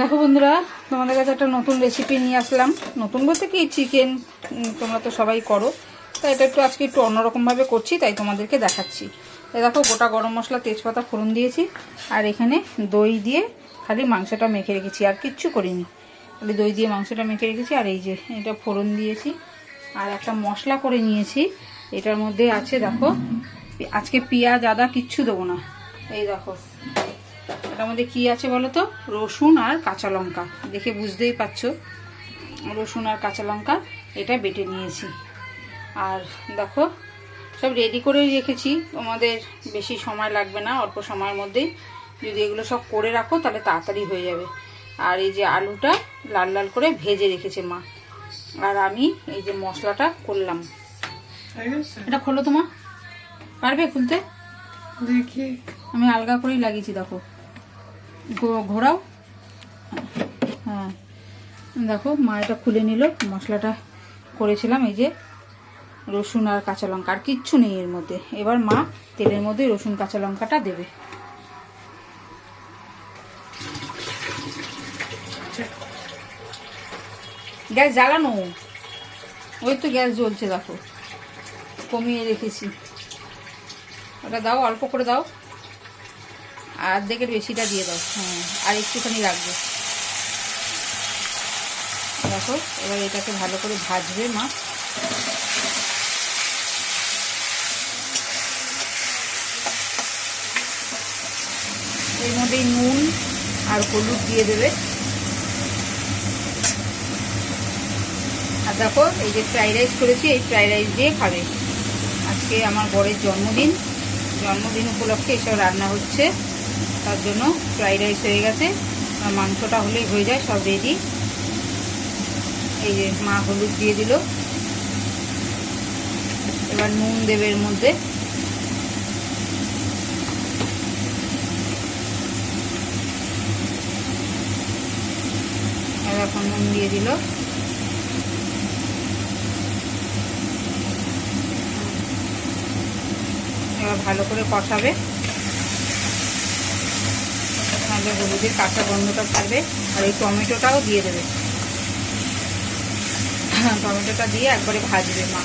দেখো বন্ধুরা, তোমাদের কাছে একটা নতুন রেসিপি নিয়ে আসলাম। নতুন বলতে কি চিকেন তোমরা তো সবাই করো। তাই এটা একটু আজকে একটু অন্যরকমভাবে করছি, তাই তোমাদেরকে দেখাচ্ছি। দেখো, গোটা গরম মশলা, তেজপাতা, ফোড়ন দিয়েছি। আর এখানে দই দিয়ে খালি মাংসটা মেখে রেখেছি, আর কিচ্ছু করিনি। খালি দই দিয়ে মাংসটা মেখে রেখেছি, আর এই যে এটা ফোড়ন দিয়েছি। আর একটা মশলা করে নিয়েছি। এটার মধ্যে আছে, দেখো, আজকে পেঁয়াজ, আদা কিচ্ছু দেবো না। এই দেখো। এটার মধ্যে কি আছে বলো তো রসুন আর কাঁচা লঙ্কা। দেখে বুঝতেই পারছ। রসুন আর কাঁচা লঙ্কা এটা বেটে নিয়েছি। আর দেখো সব রেডি করেই রেখেছি। তোমাদের বেশি সময় লাগবে না অল্প সময়ের মধ্যেই যদি এগুলো সব করে রাখো তাহলে তাড়াতাড়ি হয়ে যাবে। আর এই যে আলুটা লাল লাল করে ভেজে রেখেছে মা। আর আমি এই যে মশলাটা করলাম। এটা খোলো তোমা পারবে খুলতে? দেখি। আমি আলগা করেই লাগিয়েছি দেখো। ঘোরাও। হ্যাঁ। দেখো, মা এটা খুলে নিল, মশলাটা করেছিলাম, এই যে রসুন আর কাঁচা লঙ্কা, আর কিচ্ছু নেই এর মধ্যে। এবার মা তেলের মধ্যে রসুন, কাঁচা লঙ্কাটা দেবে। গ্যাস জ্বালানো? ওই তো গ্যাস জ্বলছে, দেখো। কমিয়ে রেখেছি। ওটা দাও, অল্প করে দাও। আর দেখে বেশিটা দিয়ে দাও। হ্যাঁ আর একটুখানি রাখবে। দেখো, এবার এটাকে ভালো করে ভাজবে মা। এর মধ্যে নুন আর হলুদ দিয়ে দেবে। আর দেখো, এই যে ফ্রাইড রাইস করেছি, এই ফ্রাইড রাইস দিয়ে খাবে। আজকে আমার বরের জন্মদিন। জন্মদিন উপলক্ষে এসব রান্না হচ্ছে। তার জন্য ফ্রাইড রাইস হয়ে গেছে। মাংসটা হলেই হয়ে যায়, সব রেডি এই যে মা হলুদ দিয়ে দিল। এবার নুন দেবে এর মধ্যে। এখন নুন দিয়ে দিল। এবার ভালো করে কষাবে। তাহলে হলুদের কাঁচা গন্ধটা থাকবে আর এই টমেটোটাও দিয়ে দেবে। টমেটোটা দিয়ে একবারে ভাজবে মা।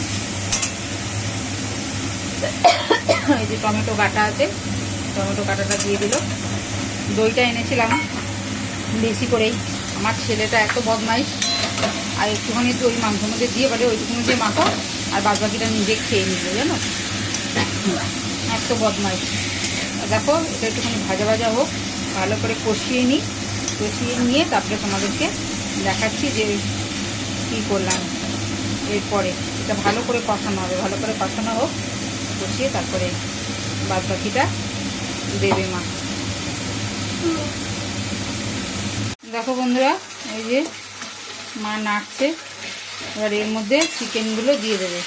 এই যে টমেটো কাটা আছে, টমেটো কাটাটা দিয়ে দিল। দইটা এনেছিলাম বেশি করেই। আমার ছেলেটা এত বদমাইশ। আর একটুখানি দই মাংস মধ্যে দিয়ে বলে ওইটুকুনি দিয়ে মাখো আর বাদ বাকিটা নিজে খেয়ে নিবে জানো? এত বদমাইশ। দেখো, এটা একটুখানি ভাজা ভাজা হোক। ভালো করে কষিয়ে নিই। কষিয়ে নিয়ে তারপরে তোমাদেরকে দেখাচ্ছি যে কী করলাম। এরপরে এটা ভালো করে কষানো হবে, ভালো করে কষানো হোক। কষিয়ে তারপরে বাদ বাকিটা দেবে মা। দেখো বন্ধুরা, এই যে মা নাড়ছে। এবার এর মধ্যে চিকেনগুলো দিয়ে দেবে।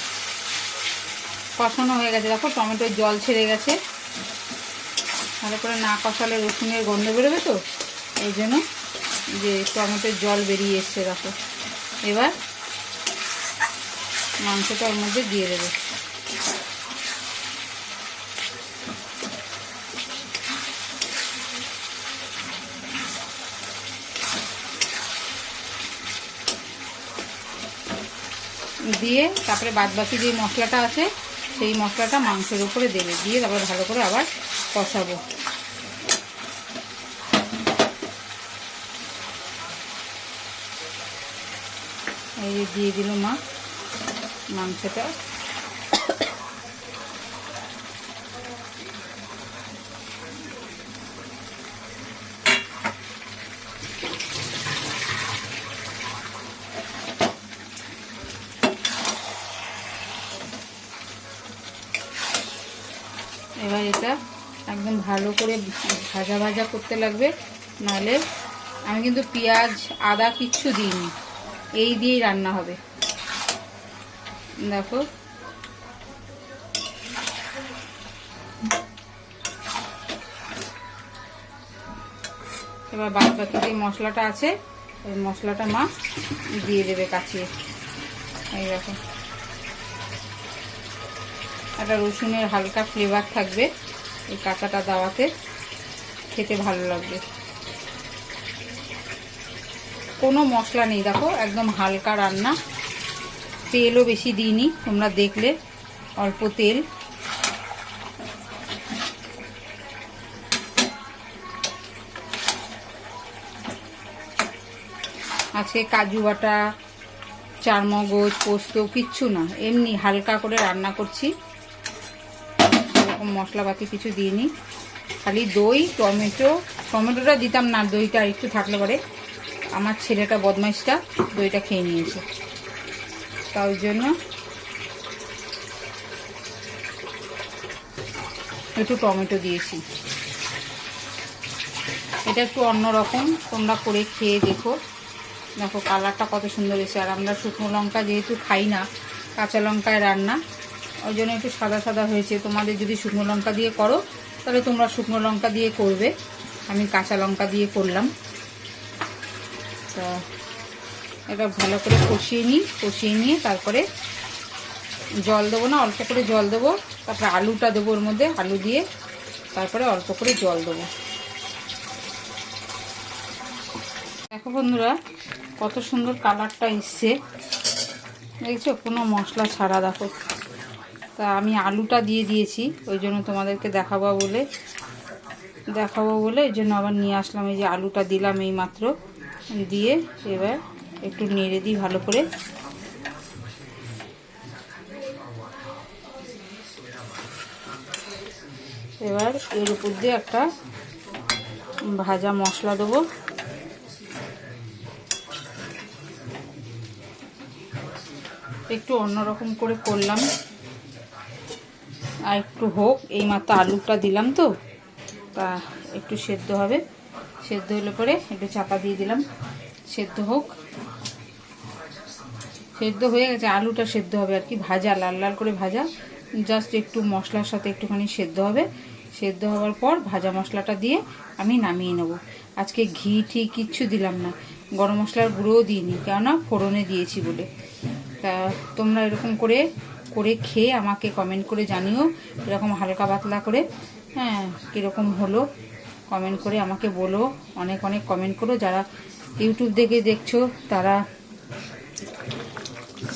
কষানো হয়ে গেছে। দেখো টমেটোর জল ছেড়ে গেছে। ভালো করে না কষালে রসুনের গন্ধ বেরোবে তো? এই জন্য যে টমেটোর জল বেরিয়ে এসছে, দেখো। এবার মাংসটা ওর মধ্যে দিয়ে দেবে। দিয়ে তারপরে বাদবাকি যে মশলাটা আছে, সেই মশলাটা মাংসের উপরে দেবে। দিয়ে তারপরে ভালো করে আবার কষাবো। এই দিয়ে দিল মা মাংসটা এবার এটা একদম ভালো করে ভাজা ভাজা করতে লাগবে, নাহলে আমি কিন্তু পেঁয়াজ, আদা কিচ্ছু দিইনি। এই দিয়েই রান্না হবে। দেখো। এবার বাদ বাকি যে মশলাটা আছে, ওই মশলাটা মা দিয়ে দেবে কাচিয়ে। রকম একটা রসুনের হালকা ফ্লেভার থাকবে। এই কাঁচাটা দাওয়াতে খেতে ভালো লাগবে। কোনো মশলা নেই, দেখো, একদম হালকা রান্না। তেলও বেশি দিইনি, তোমরা দেখলে, অল্প তেল। আজকে কাজু বাটা, চারমগজ, পোস্ত, কিচ্ছু না, এমনি হালকা করে রান্না করছি। এরকম মশলাপাতি কিছু দিইনি। খালি দই, টমেটো, টমেটোটা দিতাম না, দইটা একটু থাকলে পরে। আমার ছেলেটা বদমাইশটা দইটা খেয়ে নিয়েছে। তা ওই জন্য একটু টমেটো দিয়েছি। এটা একটু অন্যরকম তোমরা করে খেয়ে দেখো। দেখো কালারটা কত সুন্দর এসে আর আমরা শুকনো লঙ্কা যেহেতু খাই না, কাঁচা লঙ্কায় রান্না ওই জন্য একটু সাদা সাদা হয়েছে। তোমাদের যদি শুকনো লঙ্কা দিয়ে করো, তাহলে তোমরা শুকনো লঙ্কা দিয়ে করবে। আমি কাঁচা লঙ্কা দিয়ে করলাম। তা এটা ভালো করে কষিয়ে নিই, কষিয়ে নিয়ে তারপরে জল দেবো না, অল্প করে জল দেবো। তারপরে আলুটা দেবো ওর মধ্যে, আলু দিয়ে তারপরে অল্প করে জল দেবো। দেখো বন্ধুরা, কত সুন্দর কালারটা এসছে। দেখছ? কোনো মশলা ছাড়া, দেখো। তা আমি আলুটা দিয়ে দিয়েছি, ওই জন্য তোমাদেরকে দেখাবো বলে। দেখাবো বলে, এই জন্য আবার নিয়ে আসলাম, এই যে আলুটা দিলাম এই মাত্র। দিয়ে এবার একটু নেড়ে দিই ভালো করে। এবার এর উপর দিয়ে একটা ভাজা মশলা দেবো। একটু অন্যরকম করে করলাম। আর একটু হোক, এই মাত্র আলুটা দিলাম তো। তা একটু সেদ্ধ হবে। সেদ্ধ হলে পরে একটু চাপা দিয়ে দিলাম। সেদ্ধ হোক। সেদ্ধ হয়ে গেছে, আলুটা সেদ্ধ হবে আর কি, ভাজা, লাল লাল করে ভাজা। জাস্ট একটু মশলার সাথে একটুখানি সেদ্ধ হবে। সেদ্ধ হওয়ার পর ভাজা মশলাটা দিয়ে আমি নামিয়ে নেব। আজকে ঘি ঠিক কিচ্ছু দিলাম না। গরম মশলার গুঁড়োও দিইনি, কেননা ফোড়নে দিয়েছি বলে। তা তোমরা এরকম করে করে খেয়ে আমাকে কমেন্ট করে জানিও এরকম হালকা পাতলা করে। হ্যাঁ কীরকম হলো কমেন্ট করে আমাকে বলো। অনেক অনেক কমেন্ট করো। যারা ইউটিউব দেখে দেখছ, তারা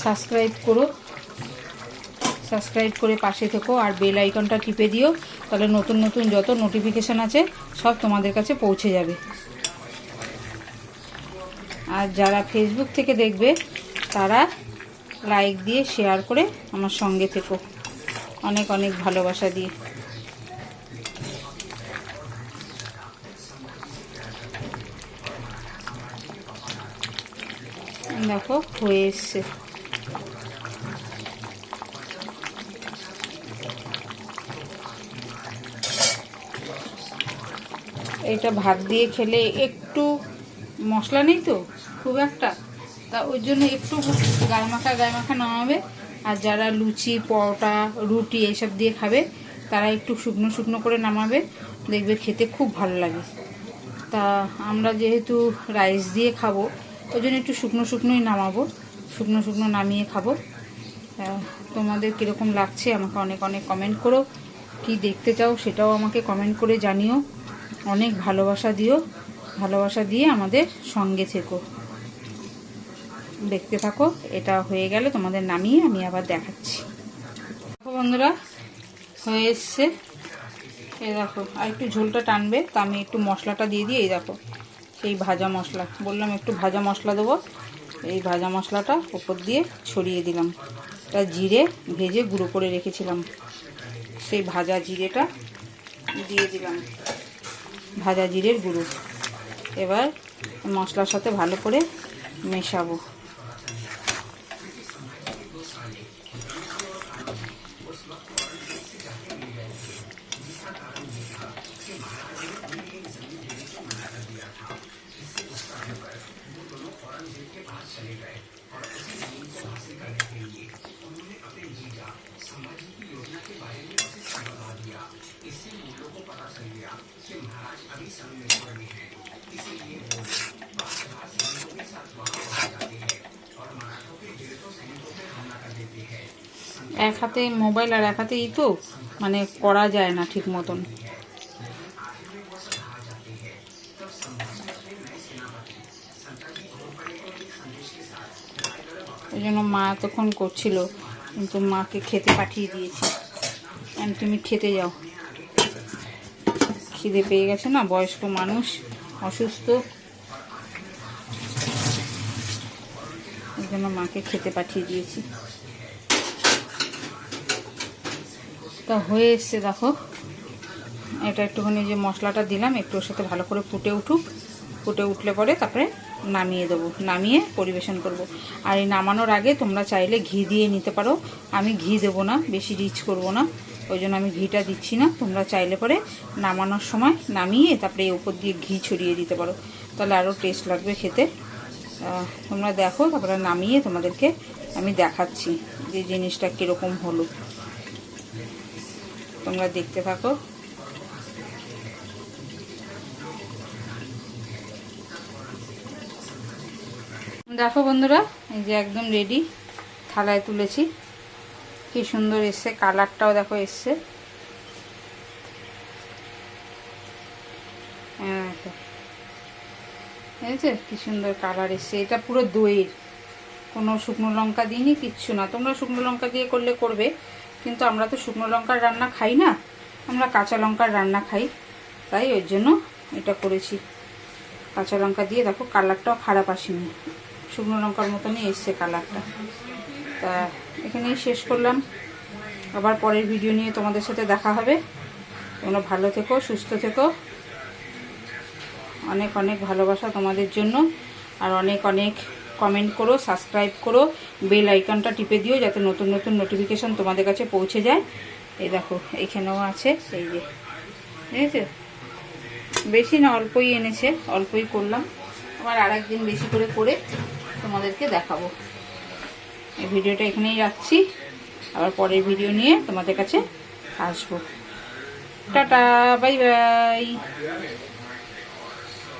সাবস্ক্রাইব করো। সাবস্ক্রাইব করে পাশে থেকো আর বেল আইকনটা টিপে দিও। তাহলে নতুন নতুন যত নোটিফিকেশান আছে, সব তোমাদের কাছে পৌঁছে যাবে। আর যারা ফেসবুক থেকে দেখবে, তারা লাইক দিয়ে শেয়ার করে আমার সঙ্গে থেকো। অনেক অনেক ভালোবাসা দিয়ে। দেখো, হয়ে এসছে। এটা ভাত দিয়ে খেলে একটু মশলা নেই তো? খুব একটা। তা ওই জন্য একটু গায়ে মাখা গায়ে মাখা নামাবে। আর যারা লুচি, পরোটা, রুটি এইসব দিয়ে খাবে, তারা একটু শুকনো শুকনো করে নামাবে। দেখবে খেতে খুব ভালো লাগে। তা আমরা যেহেতু রাইস দিয়ে খাব, ওই জন্য একটু শুকনো শুকনোই নামাবো। শুকনো শুকনো নামিয়ে খাব। তোমাদের কীরকম লাগছে আমাকে অনেক অনেক কমেন্ট করো। কি দেখতে চাও সেটাও আমাকে কমেন্ট করে জানিও। অনেক ভালোবাসা দিও। ভালোবাসা দিয়ে আমাদের সঙ্গে থেকো। দেখতে থাকো, এটা হয়ে গেলে তোমাদের নামিয়ে, আমি আবার দেখাচ্ছি। দেখো বন্ধুরা, হয়ে এসছে। এই দেখো, আর একটু ঝোলটা টানবে, তা আমি একটু মশলাটা দিয়ে দিই, এই দেখো, সেই ভাজা মশলা। বললাম একটু ভাজা মশলা দেবো, এই ভাজা মশলাটা ওপর দিয়ে ছড়িয়ে দিলাম। তা জিরে ভেজে গুঁড়ো করে রেখেছিলাম। সেই ভাজা জিরেটা দিয়ে দিলাম, ভাজা জিরের গুঁড়ো। এবার মশলার সাথে ভালো করে মেশাবো। এক হাতে মোবাইল আর এক হাতে ই তো মানে করা যায় না ঠিক মতন। ওই জন্য মা তখন করছিল, কিন্তু মাকে খেতে পাঠিয়ে দিয়েছি। তুমি খেতে যাও। খিদে পেয়ে গেছে না, বয়স্ক মানুষ, অসুস্থ। ওই জন্য মাকে খেতে পাঠিয়ে দিয়েছি। তা হয়ে এসছে দেখো। এটা একটুখানি যে মশলাটা দিলাম, একটু ওর সাথে ভালো করে ফুটে উঠুক। ফুটে উঠলে পরে তারপরে নামিয়ে দেবো, নামিয়ে পরিবেশন করব। আর এই নামানোর আগে তোমরা চাইলে ঘি দিয়ে নিতে পারো। আমি ঘি দেবো না, বেশি রিচ করব না। ওই জন্য আমি ঘিটা দিচ্ছি না। তোমরা চাইলে পরে নামানোর সময় নামিয়ে তারপরে এই উপর দিয়ে ঘি ছড়িয়ে দিতে পারো। তাহলে আরও টেস্ট লাগবে খেতে। তোমরা দেখো, তারপরে নামিয়ে তোমাদেরকে আমি দেখাচ্ছি যে জিনিসটা কীরকম হলো। তোমরা দেখতে থাকো। দেখো বন্ধুরা, এই যে একদম রেডি থালায় তুলেছি। কি সুন্দর এসছে কালারটাও দেখো এসছে। হ্যাঁ দেখো। কি সুন্দর কালার এসছে, এটা পুরো দইয়ের। কোনো শুকনো লঙ্কা দিইনি, কিচ্ছু না। তোমরা শুকনো লঙ্কা দিয়ে করলে করবে। কিন্তু আমরা তো শুকনো লঙ্কার রান্না খাই না, আমরা কাঁচা লঙ্কার রান্না খাই। তাই ওর জন্য এটা করেছি। কাঁচা লঙ্কা দিয়ে দেখো কালারটাও খারাপ আসেনি। শুকনো লঙ্কার মতনই এসছে কালারটা। তা এখানেই শেষ করলাম। আবার পরের ভিডিও নিয়ে তোমাদের সাথে দেখা হবে। তোমরা ভালো থেকো, সুস্থ থেকো। অনেক অনেক ভালোবাসা তোমাদের জন্য। আর অনেক অনেক কমেন্ট করো সাবস্ক্রাইব করো বেল আইকনটা টিপে দিও যাতে নতুন নতুন নোটিফিকেশান তোমাদের কাছে পৌঁছে যায়। এই দেখো, এখানেও আছে, এই যে, বুঝেছ? বেশি না, অল্পই এনেছে, অল্পই করলাম। আবার আর একদিন বেশি করে করে তোমাদেরকে দেখাবো। এই ভিডিওটা এখানেই রাখছি। আবার পরের ভিডিও নিয়ে তোমাদের কাছে আসব। Tata, bye bye.